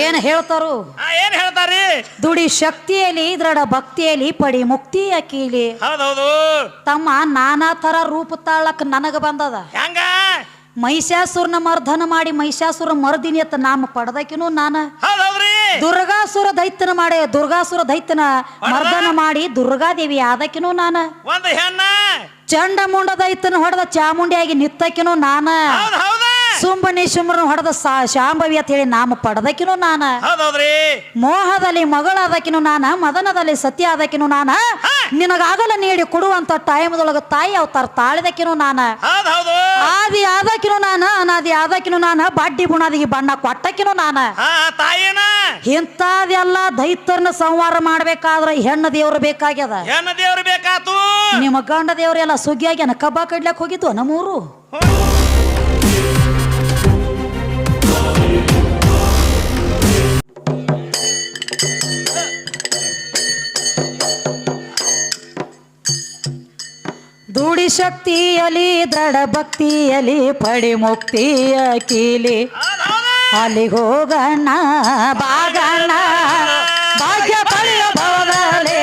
ಏನ್ ಹೇಳ್ತಾರು? ಆ, ಏನ್ ಹೇಳ್ತಾರಿ? ದುಡಿ ಶಕ್ತಿಯಲ್ಲಿ ದೃಢ ಭಕ್ತಿಯಲ್ಲಿ ಪಡಿ ಮುಕ್ತಿ ಅಕೀಲಿ ಹೌದೌದು. ತಮ್ಮ ನಾನಾ ತರ ರೂಪ ತಾಳಕ್ ನನಗ ಬಂದದ. ಹೆಂಗ? ಮಹಿಷಾಸುರನ ಮರ್ಧನ ಮಾಡಿ ಮಹಿಷಾಸುರ ಮರ್ದಿನಿ ಅಂತ ನಾಮ ಪಡೆದಕಿನೂ ನಾನ. ಹೌದೌದ್ರಿ. ದುರ್ಗಾಸುರ ದೈತ್ಯನ ಮಾಡಿ ದುರ್ಗಾಸುರ ದೈತ್ಯನ ಮರ್ದನ ಮಾಡಿ ದುರ್ಗಾದೇವಿ ಆದಕಿನೂ ನಾನ. ಒಂದು ಹೆಣ್ಣ? ಚಂಡ ಮುಂಡ ದೈತ್ಯನ ಹೊಡೆದ ಚಾಮುಂಡಿಯಾಗಿ ನಿತ್ತಕಿನೂ ನಾನ. ಹೌದ್ ಹೌದ. ಸುಂಬನಿ ಶುಂಭನ ಹೊಡೆದ ಶಾಂಭವಿ ಅಂತ ಹೇಳಿ ನಾಮ ಪಡೆದಕಿನೂ ನಾನ. ಮೋಹದಲ್ಲಿ ಮಗಳಾದಕಿನೂ ನಾನ ಮದನದಲ್ಲಿ ಸತ್ಯ ಆದಕಿನೂ ನಾನ ನಿನಗಾಗಲ ನೀಡಿ ಕೊಡುವಂತ ಟೈಮ್ದೊಳಗ ತಾಯಿ ಅವತಾರ ತಾಳಿದಕಿನೂ ನಾನ. ಆದಿ ಆದಕಿನೂ ನಾನ ಅನಾದಿ ಆದಕಿನೂ ನಾನ ಬಾಡ್ಡಿ ಬುಣಾದಿಗೆ ಬಣ್ಣ ಕೊಟ್ಟಕಿನೂ ನಾನ. ಇಂತಾದೆಲ್ಲ ದೈತರನ್ನ ದೈತ್ಯರನ್ನ ಸಂವಾರ ಮಾಡ್ಬೇಕಾದ್ರ ಹೆಣ್ಣು ದೇವರು ಬೇಕಾಗ್ಯದ. ಹೆಣ್ಣ ದೇವರು ಬೇಕಾತು. ನಿಮ್ಮ ಗಂಡ ದೇವ್ರೆಲ್ಲ ಸುಗ್ಗಿಯಾಗ್ಯಾನ ಕಬ್ಬ ಕಡ್ಲಕ್ ಹೋಗಿದ್ವು ನಮ್ಮೂರು? ಶಕ್ತಿಯಲಿ ದಡ ಭಕ್ತಿಯಲಿ ಪಡಿ ಮುಕ್ತಿಯ ಕೀಲಿ. ಅಲ್ಲಿಗೆ ಹೋಗಣ್ಣ, ಬಾಗಣ್ಣ, ಭಾಗ್ಯ ಪಡೆಯ ಭವದಲ್ಲಿ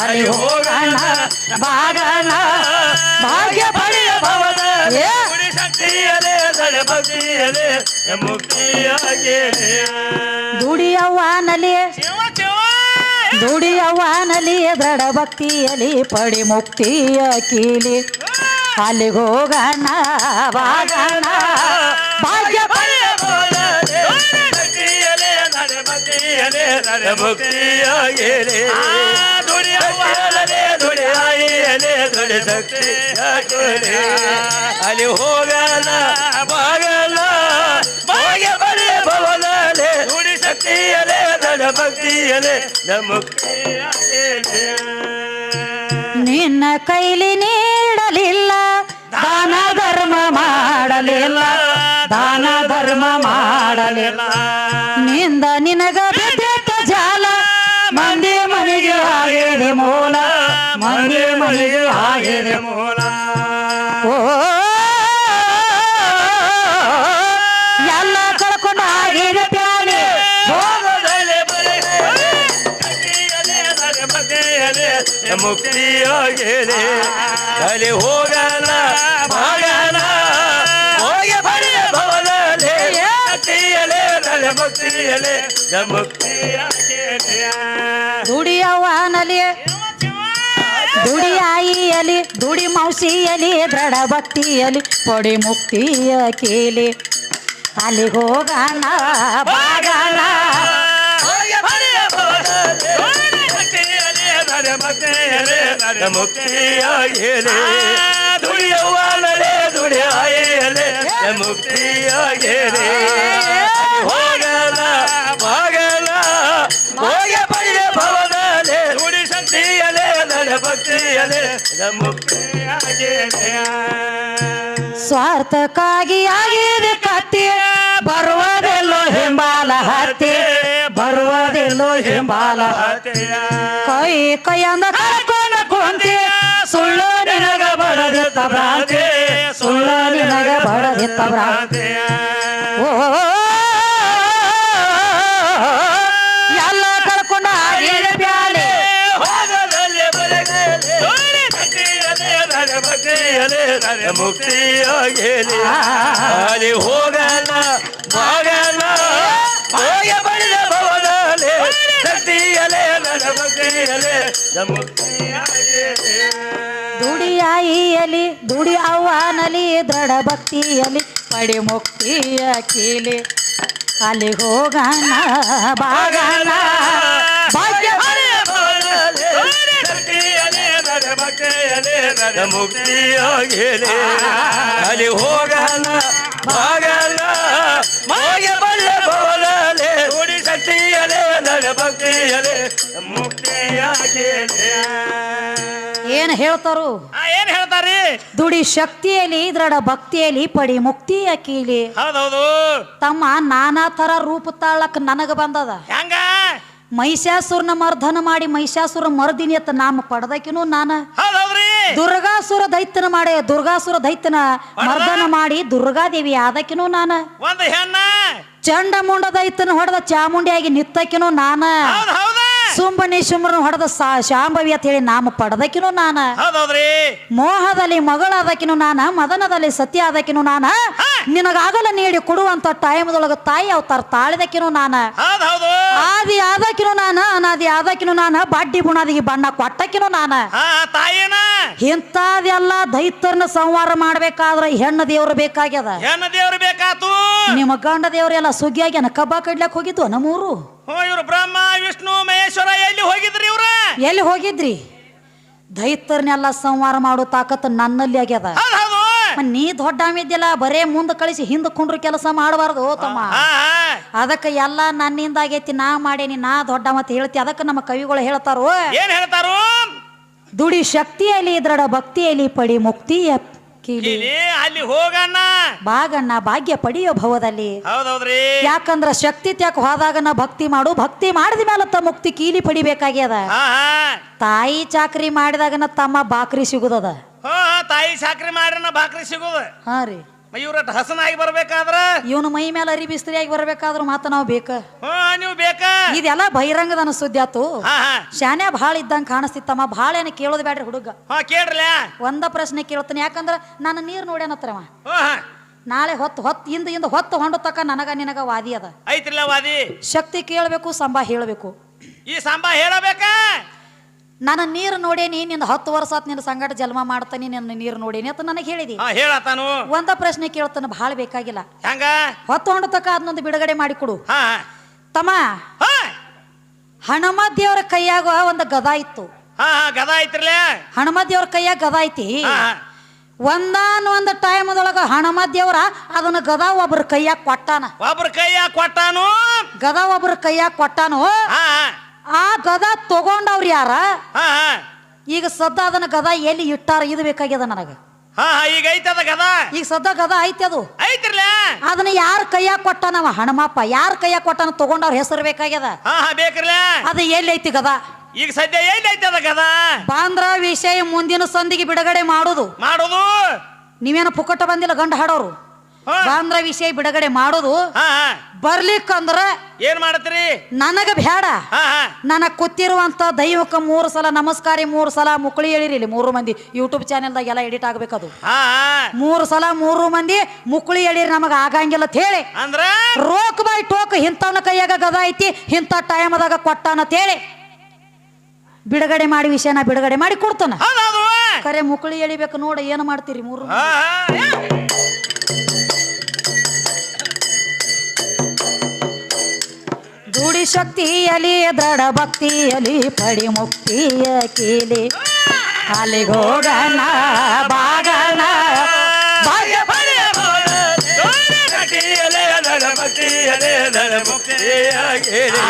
ಅಲ್ಲಿಗೆ ಹೋಗಣ್ಣ, ಬಾಗಣ್ಣ, ಭಾಗ್ಯ ಪಡೆಯ ಭವದಲ್ಲಿ ದುಡಿಯವ್ವನಲ್ಲಿ ಶಿವ ಶಿವ ದುಡಿಯವ್ವನಲ್ಲಿ ದೃಢ ಭಕ್ತಿಯಲ್ಲಿ ಪಡಿ ಮುಕ್ತಿಯ ಕೀಲಿ. ಅಲ್ಲಿಗೋಗಣ ವಾಗಣ ಭಾಗ್ಯ ಅಲ್ಲಿ ಹೋಗಲ್ಲ ಬಾಗಲ್ಲ ಭಾಗ್ಯ ಬರೆಯ ಭವನ ನುಡಿ ಶಕ್ತಿಯಲೆ ದಡ ಭಕ್ತಿಯಲೆ ನಮುಕ್ತಿಯ ನಿನ್ನ ಕೈಲಿ ನೀಡಲಿಲ್ಲ, ದಾನ ಧರ್ಮ ಮಾಡಲಿಲ್ಲ, ದಾನ ಧರ್ಮ ಮಾಡಲಿಲ್ಲ. ನಿಂದ ನಿನಗ ಜಾಲ, ಮಂದಿ ಮನೆಗೆ ಆಗಿದೆ ಮೂಲ, ಮಂದಿ ಮನೆಗೆ ಆಗಿದೆ ಮೂಲ. ಓ ಮುಕ್ತಿಯಾಗಿದೆ ಅಲ್ಲಿ ಹೋಗಲ್ಲ ಬಾಗಲ್ಲ ಹೋಗಿ ಬರೆಯ ಭವನಲೆ ಶಕ್ತಿಯಲೆ ದಡ ಭಕ್ತಿಯಲೆ ಮುಕ್ತಿಯಾಗಿದೆ ದುಡಿಯವ್ವನಲ್ಲಿ ದುಡಿ ಆಯಿಯಲಿ ದುಡಿ ಮೌಸಿಯಲಿ, ದೃಢ ಭಕ್ತಿಯಲಿ, ಪೊಡಿ ಮುಕ್ತಿಯ ಕೇಳಿ ಅಲ್ಲಿ ಹೋಗಣ, ಬಾಗೋಣ ಮುಕ್ತಿಯಾಗೇನೆ ದುಡಿಯವ್ವನಲೆ ದುಡಿಯಾಯೇನೆ ಮುಕ್ತಿಯಾಗೇನೆ ಹೋಗಲ ಹೋಗಲ ಹೋಗ ಪಡೆಯ ಭವನಲೆ. ದುಡಿ ಶಕ್ತಿಯಲೆ ನಡೆ ಭಕ್ತಿಯಲೆ ಮುಕ್ತಿಯಾಗೇನೆ ಸ್ವಾರ್ಥಕ್ಕಾಗಿ ಆಗಿದೆ ಬರುವುದೆಲ್ಲೋ ಹಿಂಬಾಲ. ಕೈ ಕೈಯಂದ ಕರ್ಕೊಂಡ ಕುಂತಿ. ಸುಳ್ಳು ನಿನಗ ಬಡದಿತ್ತ ಭ್ರಾಂತಿ. ಸುಳ್ಳು ನಿನಗ ಬಡದಿತ್ತ ಭ್ರಾಂತಿ. ಓ ಎಲ್ಲ ಬರಗಲೆ. ದುಡಿಯಾಯಿಯಲಿ, ದುಡಿ ಅವ್ವನಲಿ ದೃಢ ಭಕ್ತಿಯಲಿ ಪಡಿ ಮುಕ್ತಿಯ ಕೀಲಿ. ಅಲ್ಲಿ ಹೋಗಣ, ಬಾಗಣ, ಭಾಗ್ಯ ಮುಕ್ತಿಯಾಗೇನೆ ಅಲ್ಲಿ ಹೋಗಲ್ಲ ಬಾಗಲ್ಲ ಮಾಗೆ ಬಳ್ಳ ಬೋಲೇ ನುಡಿ ಶಕ್ತಿಯಲೆ ನಡ ಭಕ್ತಿಯಲೆ ಏನ್ ಹೇಳ್ತಾರು? ಆ, ಏನ್ ಹೇಳ್ತಾರಿ? ದುಡಿ ಶಕ್ತಿಯಲ್ಲಿ ದೃಢ ಭಕ್ತಿಯಲ್ಲಿ ಪಡಿ ಮುಕ್ತಿ ಅಕೀಲಿ. ಹೌದೌದು. ತಮ್ಮ ನಾನಾ ತರ ರೂಪ ತಾಳಕ್ ನನಗ ಬಂದದ. ಹೆಂಗ? ಮಹಿಷಾಸುರನ ಮರ್ದನ ಮಾಡಿ ಮಹಿಷಾಸುರ ಮರ್ದಿನಿ ಅಂತ ನಾಮ ಪಡೆದಕಿನೂ ನಾನ. ಹೌದೌದ್ರಿ. ದುರ್ಗಾಸುರ ದೈತ್ಯನ ಮಾಡಿ ದುರ್ಗಾಸುರ ದೈತ್ಯನ ಮರ್ದನ ಮಾಡಿ ದುರ್ಗಾದೇವಿ ಆದಕಿನೂ ನಾನ. ಒಂದು ಹೆಣ್ಣ. ಚಂಡ ಮುಂಡ ದೈತ್ಯನ ಹೊಡೆದ ಚಾಮುಂಡಿಯಾಗಿ ನಿತ್ತಕಿನೂ ನಾನ. ಹೌದ್ ಹೌದ. ಸುಂಬನೇಶ್ವರನ ಹೊಡೆದ ಸಾ ಶಾಂಭವಿ ಅಂತ ಹೇಳಿ ನಾಮ ಪಡೆದಕಿನೂ ನಾನ. ಹೌದೌದ್ರಿ. ಮೋಹದಲ್ಲಿ ಮಗಳಾದಕಿನೂ ನಾನ ಮದನದಲ್ಲಿ ಸತ್ಯ ಆದಕಿನೂ ನಾನ ನಿನಗಾಗಲ ನೀಡಿ ಕೊಡುವಂತ ಟೈಮ್ದೊಳಗ ತಾಯಿ ಅವತಾರ ತಾಳಿದಕಿನೂ ನಾನ. ಹೌದ್ ಹೌದು. ಆದಿ ಆದಕ್ಕಿನೂ ನಾನ ಅನಾದಿ ಆದಕ್ಕಿನೂ ನಾನ ಬಾಡ್ಡಿ ಬುಣಾದಿಗೆ ಬಣ್ಣ ಕೊಟ್ಟಕಿನೂ ನಾನ. ಹಾ ತಾಯಿನ. ಇಂಥದೆಲ್ಲ ದೈತ್ಯರನ್ನ ಸಂಹಾರ ಮಾಡ್ಬೇಕಾದ್ರ ಹೆಣ್ಣು ದೇವ್ರು ಬೇಕಾಗ್ಯದ. ಹೆಣ್ಣ ದೇವ್ರು ಬೇಕಾತು. ನಿಮ್ಮ ಗಂಡ ದೇವ್ರೆಲ್ಲ ಸುಗ್ಗಿಯಾಗ್ಯಾನ ಕಬ್ಬ ಕಡ್ಲಕ್ ಹೋಗಿದ್ವು ನಮ್ಮೂರು? ಇವ್ರು ಬ್ರಹ್ಮ ವಿಷ್ಣು ಮಹೇಶ್ವರ ಎಲ್ಲಿ ಹೋಗಿದ್ರಿ ಇವ್ರ? ಎಲ್ಲಿ ಹೋಗಿದ್ರಿ? ದೈತ್ಯರನ್ನೆಲ್ಲ ಸಂವಾರ ಮಾಡೋ ತಾಕತ್ ನನ್ನಲ್ಲಿ ಆಗ್ಯದ. ನೀ ದೊಡ್ಡ ಇದ್ದಿಲ್ಲ ಬರೇ ಮುಂದೆ ಕಳಿಸಿ ಹಿಂದೆ ಕುಂಡ್ರ ಕೆಲಸ ಮಾಡಬಾರ್ದು ತಮ್ಮ. ಅದಕ್ಕೆ ಎಲ್ಲ ನನ್ನಿಂದ ಆಗೈತಿ ನಾ ಮಾಡೇನಿ ನಾ ದೊಡ್ಡ ಮತ್ತೆ ಹೇಳ್ತಿ ಅದಕ್ಕೆ ನಮ್ಮ ಕವಿಗಳು ಹೇಳ್ತಾರೋ. ಏನ್ ಹೇಳ್ತಾರು? ದುಡಿ ಶಕ್ತಿಯಲ್ಲಿ ಇದ್ರಡ ಭಕ್ತಿಯಲ್ಲಿ ಪಡಿ ಮುಕ್ತಿಯ ಕೀಲಿ. ಅಲ್ಲಿ ಹೋಗಣ್ಣ. ಬಾಗಣ್ಣ ಭಾಗ್ಯ ಪಡಿಯೋ ಭವದಲ್ಲಿ. ಹೌದೌದ್ರಿ. ಯಾಕಂದ್ರ ಶಕ್ತಿ ತ್ಯಾಕ ಹೋದಾಗ ನಾ ಭಕ್ತಿ ಮಾಡು ಭಕ್ತಿ ಮಾಡಿದ ಮೇಲೆ ತ ಮುಕ್ತಿ ಕೀಲಿ ಪಡಿಬೇಕಾಗ್ಯದ. ತಾಯಿ ಚಾಕ್ರಿ ಮಾಡಿದಾಗನ ತಮ್ಮ ಬಾಕ್ರಿ ಸಿಗುದದ. ಹೋ ಚಾಕ್ರಿ ಮಾಡ್ರಿ ನಾ ಮಾಡ್ರನ ಬಾಕ್ರಿ ಸಿಗೋದು. ಹಾ ರೀ. ಇವ್ರ ಹಸನಾಗಿ ಬರ್ಬೇಕಾದ್ರ? ಇವನ ಮೈ ಮೇಲೆ ಅರಿ ಬಿಸ್ತ್ರಿಯಾಗಿ ಬರ್ಬೇಕಾದ್ರೂ ಮಾತ ನಾವು ಬೇಕ. ಹೋ ನೀವು ಬೇಕಾ? ಇದೆಲ್ಲ ಬಹಿರಂಗದ ಸುದ್ದಿ ಆತು ಹಾ ಹಾ. ಶಾನ್ಯ ಭಾಳ ಇದ್ದಂಗ ಕಾಣಿಸ್ತಿತ್ತಮ್ಮ ಭಾಳ ಏನು ಕೇಳೋದು ಬ್ಯಾಡ್ರಿ ಹುಡುಗ. ಹಾ ಕೇಳ್ರಲ್ಲ ಒಂದ ಪ್ರಶ್ನೆ ಕೇಳ್ತಾನೆ ಯಾಕಂದ್ರ ನನ್ನ ನೀರು ನೋಡ್ಯಾನತ್ರವ ಹೋ ಹಾ. ನಾಳೆ ಹೊತ್ತು ಹೊತ್ತು ಹಿಂದ ಹಿಂದ ಹೊತ್ತು ಹೊಂಡು ತಕ್ಕ ನನಗ ನಿನಗ ವಾದಿ ಅದ. ಐತ್ರಿಲ್ಲ ವಾದಿ? ಶಕ್ತಿ ಕೇಳಬೇಕು ಸಂಬ ಹೇಳಬೇಕು. ಈ ಸಂಬ ಹೇಳಬೇಕಾ? ನಾನು ನೀರು ನೋಡೇನಿ ನಿನ್ನ ಹತ್ತು ವರ್ಷ ಆತ್ ನಿನ್ನ ಸಂಗಟ ಜನ್ಮ ಮಾಡ್ತಾನೆ ನಿನ್ನ ನೀರು ನೋಡೇನಿ ಅಂತ ನನಗೆ ಹೇಳಿದಿ. ಹಾ ಹೇಳತಾನು ಒಂದ ಪ್ರಶ್ನೆ ಕೇಳ್ತಾನ ಬಹಳ ಬೇಕಾಗಿಲ್ಲ. ಹೆಂಗ? ಹೊತ್ತು ಹೊಂಡು ತಕ್ಕ ಅದನ್ನೊಂದು ಬಿಡುಗಡೆ ಮಾಡಿಕೊಡು ಹಾ. ತಮ್ಮ ಹಾ. ಹನುಮ ದೇವರ ಕೈಯಾಗ ಒಂದು ಗದ ಇತ್ತು. ಹಾ ಹಾ ಗದ ಐತ್ರಿಲ್ಲ ಹನುಮ ದೇವ್ರ ಕೈಯಾಗ ಗದ ಐತಿ. ಹಾ ಹಾ. ಒಂದಾನ ಒಂದು ಟೈಮ್ದೊಳಗ ಹಣಮ ದೇವ್ರ ಅದನ್ನ ಗದ ಒಬ್ರ ಕೈಯಾಗ ಕೊಟ್ಟಾನ. ಒಬ್ರ ಕೈಯ ಕೊಟ್ಟಾನು? ಗದ ಒಬ್ರ ಕೈಯಾಗ ಕೊಟ್ಟಾನು. ಹಾ ಹಾ. ಆ ಗದ ತಗೊಂಡವ್ರು ಯಾರ? ಹಾ ಹಾ. ಈಗ ಸದ್ದ ಅದನ್ನ ಗದ ಎಲ್ಲಿ ಇಟ್ಟಾರ ಇದು ಬೇಕಾಗ್ಯದ ನನಗ. ಹಾ ಹಾ ಈಗ ಐತದ ಗದ? ಈಗ ಸದ್ದ ಗದ ಐತಿ ಅದು. ಐತಿರ್ಲ? ಅದನ್ನ ಯಾರ ಕೈಯಾಗ ನಮ್ಮ ಹಣಮಪ್ಪ ಯಾರ ಕೈಯಾಗ ಕೊಟ್ಟಾನ ತಗೊಂಡವ್ರ ಹೆಸರು ಬೇಕಾಗ್ಯದ? ಹಾ ಹಾ ಬೇಕ್ರಲ್ಲ ಅದು ಎಲ್ಲಿ ಐತಿ ಗದ? ಈಗ ಸದ್ಯ ಎಲ್ಲಿ ಐತದ ಗದ? ಬಾಂದ್ರ ವಿಷಯ ಮುಂದಿನ ಸಂದಿಗೆ ಬಿಡುಗಡೆ ಮಾಡುದು. ಮಾಡೋದು? ನೀವೇನು ಪುಕ್ಕಟ ಬಂದಿಲ್ಲ ಗಂಡ ಹಾಡೋರು? ಬಾಂದ್ರ ವಿಷಯ ಬಿಡುಗಡೆ ಮಾಡೋದು ಬರ್ಲಿಕ್ಕಂದ್ರೆ ಏನ್ ಮಾಡತ್ರಿ ನನಗ ಬ್ಯಾಡ. ನನಗ್ ಕೂತಿರುವಂತ ದೈವಕ್ಕೆ ಮೂರು ಸಲ ನಮಸ್ಕಾರಿ ಮೂರು ಸಲ ಮುಕ್ಳಿ ಹೇಳಿರಿ ಇಲ್ಲಿ ಮೂರು ಮಂದಿ. ಯೂಟ್ಯೂಬ್ ಚಾನೆಲ್ದಾಗ ಎಲ್ಲ ಎಡಿಟ್ ಆಗ್ಬೇಕದು. ಮೂರು ಸಲ ಮೂರು ಮಂದಿ ಮುಕ್ಳಿ ಹೇಳಿರಿ ನಮಗೆ ಆಗಂಗಿಲ್ಲ ಅಂತ ಹೇಳಿ. ಅಂದ್ರೆ? ರೋಕ್ ಬೈ ಟೋಕ್ ಇಂಥವನ ಕೈಯಾಗ ಗದ ಐತಿ ಇಂಥ ಟೈಮದಾಗ ಕೊಟ್ಟಾನ ಅಂತ ಹೇಳಿ. ಬಿಡುಗಡೆ ಮಾಡಿ ವಿಷಯನ ಬಿಡುಗಡೆ ಮಾಡಿ ಕೊಡ್ತಾನ. ಕರೆ ಮುಕ್ಳಿ ಎಳಿಬೇಕು ನೋಡ ಏನು ಮಾಡ್ತೀರಿ ಮೂರು ಶಕ್ತಿಯಲಿ ದೃಢ ಭಕ್ತಿಯಲಿ ಪಡಿ ಮುಕ್ತಿಯ ಕೀಲಿ ಅಲ್ಲಿಗೆ ಹೋಗಣ ಬಾಗಣ ಭಾಗ್ಯ ಪಡೆಯ ಭಕ್ತಿಯಲೇ ನರ ಭಕ್ತಿಯಲೇ ನರ ಮುಕ್ತಿಯಾಗಿರಿ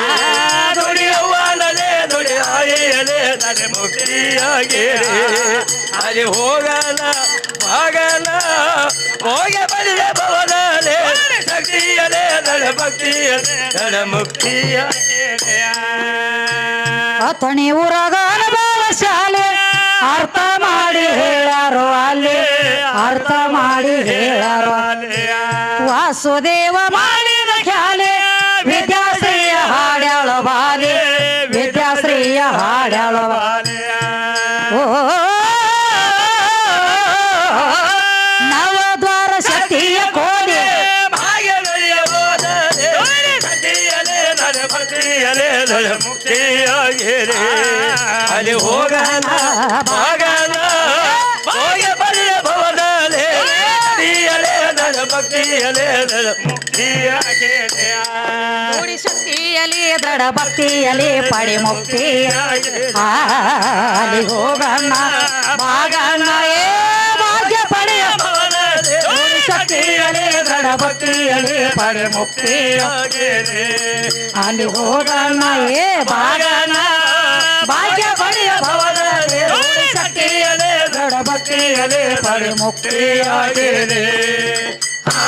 ನುಡಿಯವ್ವನಲೇ ನುಡಿ ಆಯಲೇ ನರ ಮುಕ್ತಿಯಾಗಿರಿ ಅಲ್ಲಿ ಹೋಗಲ ಭಾಗಲ ಹೋಗಿ ಬಲಿಯ ಭವನಲೇ ಅಥಣಿ ಊರಾಗ ಬಾಲ ಶಾಲೆ, ಅರ್ಥ ಮಾಡಿ ಹೇಳಾರೋ ಅಲ್ಲಿ, ಅರ್ಥ ಮಾಡಿ ಹೇಳಾರೋ ವಾಸುದೇವ ಮಾಡಿದ ಖ್ಯಾಲೆ, ವಿದ್ಯಾಶ್ರೀಯ ಹಾಡ್ಯಾಳ ಬಾಲಿ, ವಿದ್ಯಾಶ್ರೀಯ ಹಾಡ್ಯಾಳ ಬಾಲಿ. ಅಲ್ಲಿ ಹೋಗಣ ಭಾಗನ ಹೋಗಿ ಬಲಿಯ ಭವನಲೆ ಮುಕ್ತಿಯಲೇ ನರ ಭಕ್ತಿಯಲೇ ನರ ಮುಕ್ತಿಯಾಗಿರಿ ನುಡಿ ಶಕ್ತಿಯಲಿ ದೃಢ ಭಕ್ತಿಯಲಿ ಪಡಿ ಮುಕ್ತಿಯಾಗಿ ಅಲ್ಲಿ ಹೋಗಣ್ಣ ಭಾಗಣ್ಣ ಏ ಭಾಗ್ಯ ಪಡೆಯ ನುಡಿ ಶಕ್ತಿಯಲಿ ದೃಢ ಭಕ್ತಿಯಲಿ ಪಡಿ ಮುಕ್ತಿ ಅಲ್ಲಿ ಹೋಗಣ ಏ ಬಾಗಣ ಭಾಗ್ಯ ಪಡೆಯ ಭವನ ಶಕ್ತಿಯಲಿ ದೃಢ ಭಕ್ತಿಯಲಿ ಪಡಿ ಮುಕ್ತಿಯಾಗಿರಿ ಆ